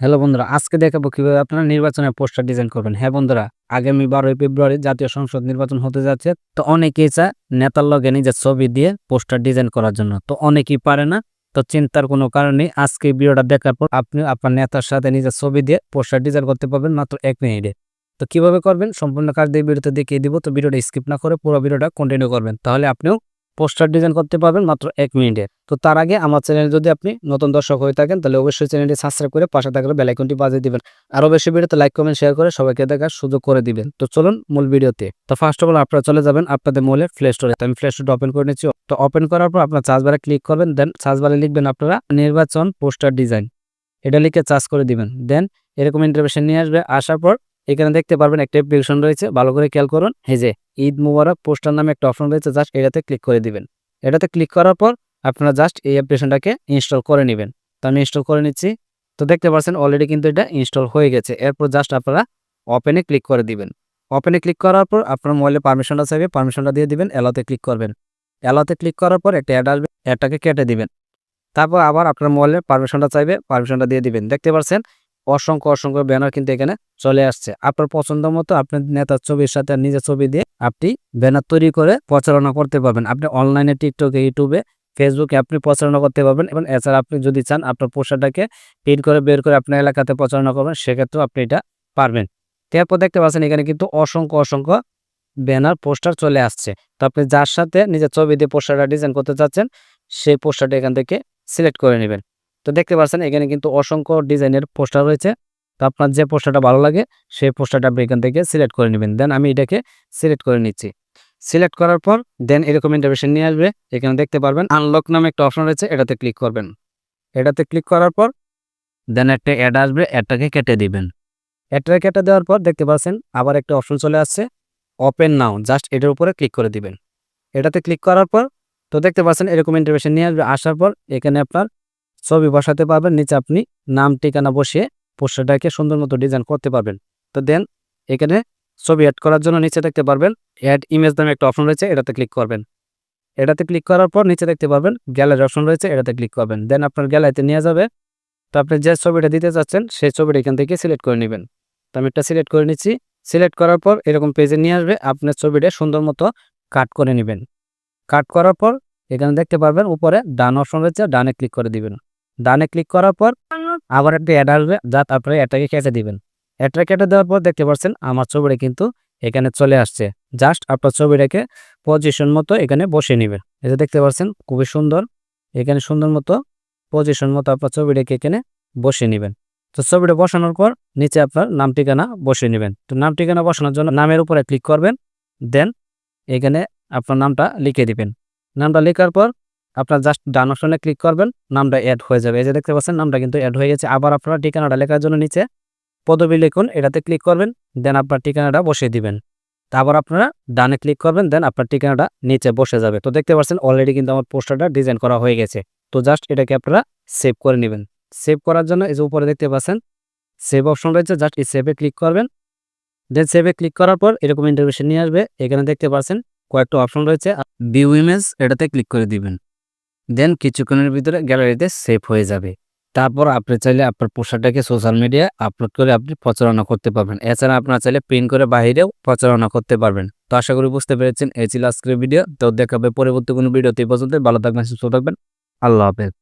Hello বন্ধুরা, আজকে দেখাবো কীভাবে আপনারা নির্বাচনের পোস্টার ডিজাইন করবেন। হ্যাঁ বন্ধুরা, আগামী বারোই ফেব্রুয়ারি জাতীয় সংসদ নির্বাচন হতে যাচ্ছে, তো অনেকেই চায় নেতার লগে নিজের ছবি দিয়ে পোস্টার ডিজাইন করার জন্য, তো অনেকেই পারে না, তো চিন্তার কোনো কারণ আজকে ভিডিওটা দেখার পর আপনি আপনার নেতার সাথে নিজের ছবি দিয়ে পোস্টার ডিজাইন করতে পারবেন মাত্র এক মিনিটে। তো কীভাবে করবেন, সম্পূর্ণ কাজ দিয়ে ভিডিওতে দেখিয়ে দিব, তো ভিডিওটা স্কিপ না করে পুরো ভিডিওটা কন্টিনিউ করবেন, তাহলে আপনিও পোস্টার ডিজাইন করতে পারবেন মাত্র এক মিনিটে। তো তার আগে আমার চ্যানেলে যদি আপনি নতুন দর্শক হয়ে থাকেন, তাহলে অবশ্যই চ্যানেলটি সাবস্ক্রাইব করে পাশে থাকলে বেলাইকনটি বাজিয়ে দিবেন। আরও বেশি ভিডিওতে লাইক কমেন্ট শেয়ার করে সবাইকে দেখার সুযোগ করে দিবেন। তো চলুন মূল ভিডিওতে। তো ফার্স্ট অফ অল আপনারা চলে যাবেন আপনাদের মোবাইলের প্লে স্টোরে তো আমি প্লে স্টোরটা ওপেন করে নিচ্ছি। তো ওপেন করার পর আপনার চার্জ বারে ক্লিক করবেন দেন চার্জ বারে লিখবেন আপনারা নির্বাচন পোস্টার ডিজাইন। এটা লিখে চার্জ করে দিবেন। দেন এরকম ইন্টারভেশন নিয়ে আসবে। আসার পর এখানে দেখতে পারবেন একটা অ্যাপ্লিকেশন রয়েছে, ভালো করে খেয়াল করুন। এই যে ঈদ মুবারক পোস্টার নামে একটা অপশন রয়েছে জাস্ট এটাতে ক্লিক করে দিবেন। এটাতে ক্লিক করার পর আপনারা জাস্ট এই অ্যাপ্লিকেশনটাকে ইনস্টল করে নেবেন। তো আমি ইনস্টল করে নিচ্ছি। তো দেখতে পাচ্ছেন অলরেডি কিন্তু এটা ইনস্টল হয়ে গেছে। এরপর জাস্ট আপনারা ওপেনে ক্লিক করে দিবেন। ওপেনে ক্লিক করার পর আপনার মোবাইলে পারমিশনটা চাইবে পারমিশনটা দিয়ে দিবেন এলাতে ক্লিক করবেন। এলাতে ক্লিক করার পর একটা অ্যাড আসবে অ্যাডটাকে কেটে দিবেন। তারপর আবার আপনার মোবাইলে পারমিশনটা চাইবে পারমিশনটা দিয়ে দিবেন। দেখতে পাচ্ছেন অসংখ্য অসংখ্য ব্যানার কিন্তু এখানে চলে আসছে। আপনার পছন্দ মতো আপনার নেতার ছবির সাথে নিজের ছবি দিয়ে আপনি ব্যানার তৈরি করে প্রচারণা করতে পারবেন। আপনি অনলাইনে টিকটকে ইউটিউবে ফেসবুকে আপনি প্রচারণা করতে পারবেন এবং এছাড়া আপনি যদি চান আপনার পোস্টারটাকে প্রিন্ট করে, বের করে আপনার এলাকাতে প্রচারণা করবেন, সেক্ষেত্রেও আপনি এটা পারবেন। তারপর দেখতে পাচ্ছেন এখানে কিন্তু অসংখ্য অসংখ্য ব্যানার, পোস্টার চলে আসছে। তো আপনি যার সাথে নিজের ছবি দিয়ে পোস্টারটা ডিজাইন করতে চাচ্ছেন, সেই পোস্টারটা এখান থেকে সিলেক্ট করে নেবেন। তো দেখতে পাচ্ছেন এখানে কিন্তু অসংখ্য ডিজাইনের পোস্টার রয়েছে। তো আপনার যে পোস্টারটা ভালো লাগে, সেই পোস্টারটা আপনি এখান থেকে সিলেক্ট করে নেবেন। দেন আমি এটাকে সিলেক্ট করে নিচ্ছি। সিলেক্ট করার পর, দেন এরকম ইন্টারভেশন নিয়ে আসবে। এখানে দেখতে পারবেন, আনলক নামে একটা অপশন রয়েছে, এটাতে ক্লিক করবেন। এটাতে ক্লিক করার পর, দেন একটা অ্যাড আসবে, অ্যাডটাকে কেটে দিবেন। অ্যাডটাকে কেটে দেওয়ার পর, দেখতে পাচ্ছেন, আবার একটা অপশন চলে আসছে, ওপেন নাও, জাস্ট এটার উপরে ক্লিক করে দিবেন। এটাতে ক্লিক করার পর, তো দেখতে পাচ্ছেন, এরকম ইন্টারভেশন নিয়ে আসবে। আসার পর, এখানে আপনার ছবি বসাতে পারবেন, নিচে আপনি নাম, ঠিকানা বসিয়ে পোস্টারটাকে সুন্দর মতো ডিজাইন করতে পারবেন। তো দেন, এখানে ছবি অ্যাড করার জন্য নিচে দেখতে পারবেন অ্যাড ইমেজ নামে একটা অপশন রয়েছে, এটাতে ক্লিক করবেন। এটাতে ক্লিক করার পর নিচে দেখতে পারবেন গ্যালারি অপশন রয়েছে, এটাতে ক্লিক করবেন। দেন আপনার গ্যালারিতে নিয়ে যাবে, তো আপনি যে ছবিটা দিতে চাচ্ছেন, সেই ছবিটা এখান থেকে সিলেক্ট করে নেবেন। তো আমি একটা সিলেক্ট করে নিচ্ছি সিলেক্ট করার পর এরকম পেজে নিয়ে আসবে, আপনার ছবিটা সুন্দর মতো কাট করে নেবেন। কাট করার পর এখানে দেখতে পারবেন, উপরে ডান অপশন রয়েছে, ডানে ক্লিক করে দিবেন। ডানে ক্লিক করার পর আবার একটা অ্যাড আসবে, যা তারপরে অ্যাডটাকে কেটে দিবেন। অ্যাডটা কেটে দেওয়ার পর দেখতে পাচ্ছেন আমার ছবিটা কিন্তু এখানে চলে আসছে। জাস্ট আপনার ছবিটাকে পজিশন মতো এখানে বসে নেবেন। এটা দেখতে পাচ্ছেন, খুবই সুন্দর। এখানে সুন্দর মতো পজিশন মতো আপনার ছবিটাকে এখানে বসে নেবেন। তো ছবিটা বসানোর পর নিচে আপনার নাম, ঠিকানা বসে নেবেন। তো নাম, ঠিকানা বসানোর জন্য নামের উপরে ক্লিক করবেন, দেন এখানে আপনার নামটা লিখে দিবেন। নামটা লেখার পর আপনার জাস্ট ডান অপশনে ক্লিক করবেন, নামটা অ্যাড হয়ে যাবে। এই যে দেখতে পাচ্ছেন, নামটা কিন্তু অ্যাড হয়ে গেছে। আবার আপনারা ঠিকানাটা লেখার জন্য নিচে পদবি লিখুন, এটাতে ক্লিক করবেন দেন আপনার ঠিকানাটা বসিয়ে দিবেন। তারপর আপনারা ডানে ক্লিক করবেন দেন আপনার ঠিকানাটা নিচে বসে যাবে। তো দেখতে পাচ্ছেন অলরেডি কিন্তু আমার পোস্টারটা ডিজাইন করা হয়ে গেছে। তো জাস্ট এটাকে আপনারা সেভ করে নেবেন। সেভ করার জন্য এই যে উপরে দেখতে পাচ্ছেন সেভ অপশন রয়েছে জাস্ট এই সেভে ক্লিক করবেন। দেন সেভে ক্লিক করার পর এরকম ইন্টারভিউশন নিয়ে আসবে। এখানে দেখতে পাচ্ছেন, কয়েকটা অপশন রয়েছে ভিউ ইমেজ এটাতে ক্লিক করে দিবেন। দেন কিছুক্ষণের ভিতরে গ্যালারিতে সেভ হয়ে যাবে। তারপর আপনি চাইলে আপনার পোশাকটাকে সোশ্যাল মিডিয়ায় আপলোড করে আপনি প্রচারণা করতে পারবেন। এছাড়া আপনার চাইলে প্রিন্ট করে বাইরেও প্রচারণা করতে পারবেন। তো আশা করি বুঝতে পেরেছেন, এই ছিল আজকের ভিডিও তো দেখাবে পরবর্তী কোনো ভিডিওতে পর্যন্ত ভালো থাকবেন, সুস্থ থাকবেন। আল্লাহ হাফেজ।